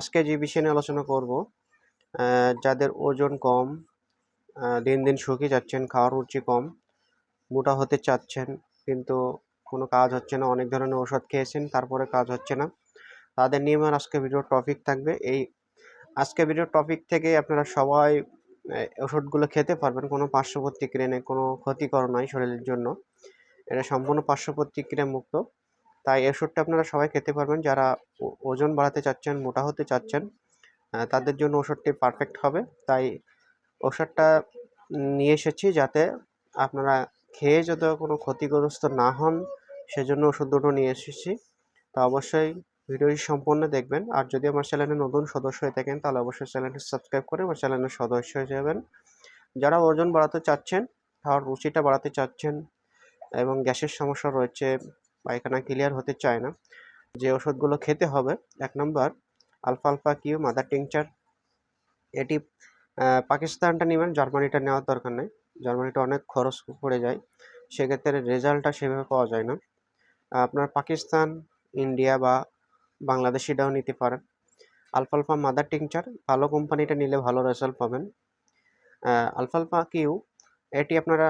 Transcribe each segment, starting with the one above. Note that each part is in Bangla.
আজকে যে বিষয় নিয়ে আলোচনা করব যাদের ওজন কম দিন দিন শুকিয়ে যাচ্ছেন, খাওয়ার রুচি কম, মোটা হতে চাচ্ছেন, কিন্তু কোনো কাজ হচ্ছে না, অনেক ধরনের ওষুধ খেয়েছেন, তারপরে কাজ হচ্ছে না, তাদের নিয়ে আমার আজকে ভিডিও টপিক থাকবে। এই আজকে ভিডিও টপিক থেকে আপনারা সবাই ওষুধগুলো খেতে পারবেন, কোনো পার্শ্ব প্রতিক্রিয়া নেই, কোনো ক্ষতিকর নয় শরীরের জন্য। এটা সম্পূর্ণ পার্শ্ব প্রতিক্রিয়া মুক্ত। তাই এই ওষুধটা আপনারা সবাই খেতে পারবেন। যারা ওজন বাড়াতে চাচ্ছেন, মোটা হতে চাচ্ছেন তাদের জন্য ওষুধটি পারফেক্ট হবে। তাই ওষুধটা নিয়ে এসেছি যাতে আপনারা খেয়ে যাতে কোনো ক্ষতিগ্রস্ত না হন, সেজন্য ওষুধ দুটো নিয়ে এসেছি। তা অবশ্যই ভিডিওটি সম্পূর্ণ দেখবেন। আর যদি আমার চ্যানেলে নতুন সদস্য হয়ে থাকেন, তাহলে অবশ্যই চ্যানেলটি সাবস্ক্রাইব করে আমার চ্যানেলের সদস্য হয়ে যাবেন। যারা ওজন বাড়াতে চাচ্ছেন খাওয়ার রুচিটা বাড়াতে চাচ্ছেন এবং গ্যাসের সমস্যা রয়েছে পায়খানা ক্লিয়ার হতে চায় না। যে ওষুধগুলো খেতে হবে, এক নম্বর আলফা আলফা কিউ মাদার টিংচার এটি পাকিস্তানটা নেবেন, জার্মানিটা নেওয়ার দরকার নেই। জার্মানিটা অনেক খরচ পড়ে যায়, সেক্ষেত্রে রেজাল্টটা সেভাবে পাওয়া যায় না। আপনার পাকিস্তান, ইন্ডিয়া বা বাংলাদেশিটাও নিতে পারেন। আলফা আলফা মাদার টিংচার ভালো কোম্পানিটা নিলে ভালো রেজাল্ট পাবেন। আলফা আলফা কিউ এটি আপনারা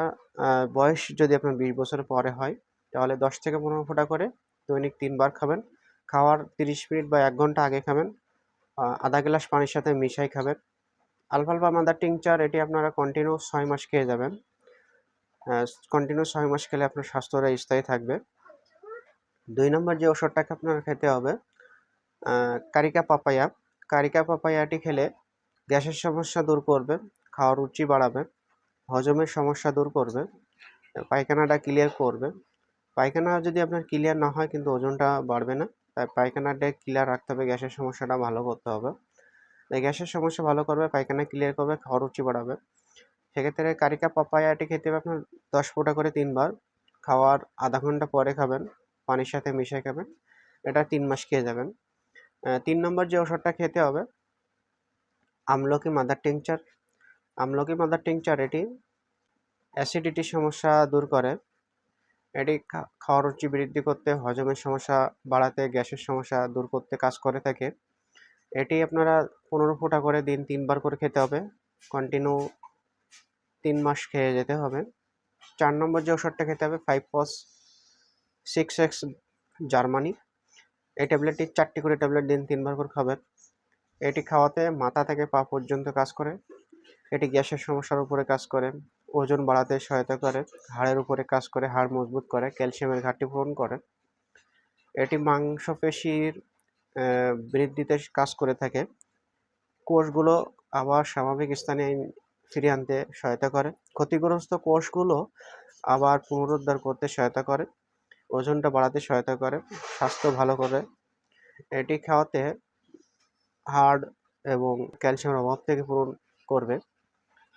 বয়স যদি আপনার বিশ বছরের পরে হয় তাহলে দশ থেকে পনেরো ফোঁটা করে দৈনিক তিনবার খাবেন। খাওয়ার তিরিশ মিনিট বা এক ঘণ্টা আগে খাবেন। আধা গ্লাস পানির সাথে মিশাই খাবেন। আলফা আলফা মাদার টিংচার, এটি আপনারা কন্টিনিউ ছয় মাস খেয়ে যাবেন। কন্টিনিউ ছয় মাস খেলে আপনার স্বাস্থ্যটা স্থায়ী থাকবে। দুই নম্বর যে ওষুধটাকে আপনারা খেতে হবে কারিকা পাপায়া। কারিকা পাপায়াটি খেলে গ্যাসের সমস্যা দূর করবে, খাওয়ার রুচি বাড়াবে, হজমের সমস্যা দূর করবে, পায়খানাটা ক্লিয়ার করবে। পায়খানা যদি আপনার ক্লিয়ার না হয় কিন্তু ওজনটা বাড়বে না। তাই পায়খানাটা ক্লিয়ার রাখতে হবে, গ্যাসের সমস্যাটা ভালো করতে হবে। তাই গ্যাসের সমস্যা ভালো করবে, পায়খানা ক্লিয়ার করবে খাওয়ার রুচি বাড়াবে। সেক্ষেত্রে কারিকা পাপায়াটি খেতে হবে আপনার দশ ফোঁটা করে তিনবার। খাওয়ার আধা ঘণ্টা পরে খাবেন, পানির সাথে মিশিয়ে খাবেন। এটা তিন মাস খেয়ে যাবেন। তিন নম্বর যে ওষুধটা খেতে হবে, আমলকি মাদার টিংচার। আমলকি মাদার টিংচার এটি অ্যাসিডিটির সমস্যা দূর করে। এটি খাওয়ার রুচি বৃদ্ধি করতে, হজমের সমস্যা বাড়াতে, গ্যাসের সমস্যা দূর করতে কাজ করে থাকে। এটি আপনারা পনেরো ফোঁটা করে দিন তিনবার করে খেতে হবে। কন্টিনিউ তিন মাস খেয়ে যেতে হবে। চার নম্বর যে ওষুধটা খেতে হবে five phos six X Germany এই ট্যাবলেটটি চারটি করে ট্যাবলেট দিন তিনবার করে খাবেন। এটি খাওয়াতে মাথা থেকে পা পর্যন্ত কাজ করে। এটি গ্যাসের সমস্যার উপরে কাজ করে। ওজন বাড়াতে সহায়তা করে, হাড়ের উপরে কাজ করে, হাড় মজবুত করে, ক্যালসিয়ামের ঘাটতি পূরণ করে। এটি মাংসপেশির বৃদ্ধিতে কাজ করে থাকে। কোষগুলো আবার স্বাভাবিক স্থানে ফিরিয়ে আনতে সহায়তা করে। ক্ষতিগ্রস্ত কোষগুলো আবার পুনরুদ্ধার করতে সহায়তা করে। ওজনটা বাড়াতে সহায়তা করে, স্বাস্থ্য ভালো করে। এটি খাওয়াতে হাড় এবং ক্যালসিয়ামের অভাব থেকে পূরণ করবে।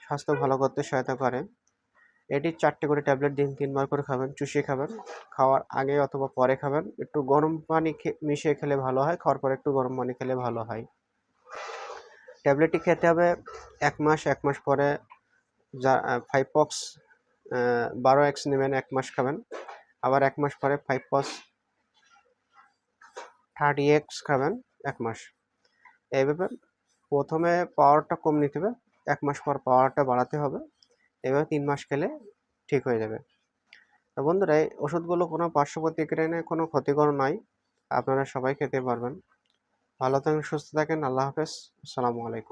স্বাস্থ্য ভালো করতে সহায়তা করে। এটি চারটে করে ট্যাবলেট দিন, তিনবার করে খাবেন, চুষিয়ে খাবেন, খাওয়ার আগে অথবা পরে খাবেন। একটু গরম পানি মিশিয়ে খেলে ভালো হয়, খাওয়ার পরে একটু গরম পানি খেলে ভালো হয়। ট্যাবলেটটি খেতে হবে এক মাস এক মাস পরে যা ফাইভ পক্স বারো এক্স নেবেন, এক মাস খাবেন। আবার এক মাস পরে ফাইভ পক্স থার্টি এক্স খাবেন, এক মাস। এইভাবে প্রথমে পাওয়ারটা কম নিতে হবে এক মাস পর পাওয়ারটা বাড়াতে হবে এভাবে তিন মাস খেলে ঠিক হয়ে যাবে। তো বন্ধুরা, এই ওষুধগুলো কোনো পার্শ্ব প্রতিক্রিয়া কোনো ক্ষতিকর নয়, আপনারা সবাই খেতে পারবেন। ভালো থাকেন, সুস্থ থাকেন, আল্লাহ হাফেজ, আসসালামু আলাইকুম।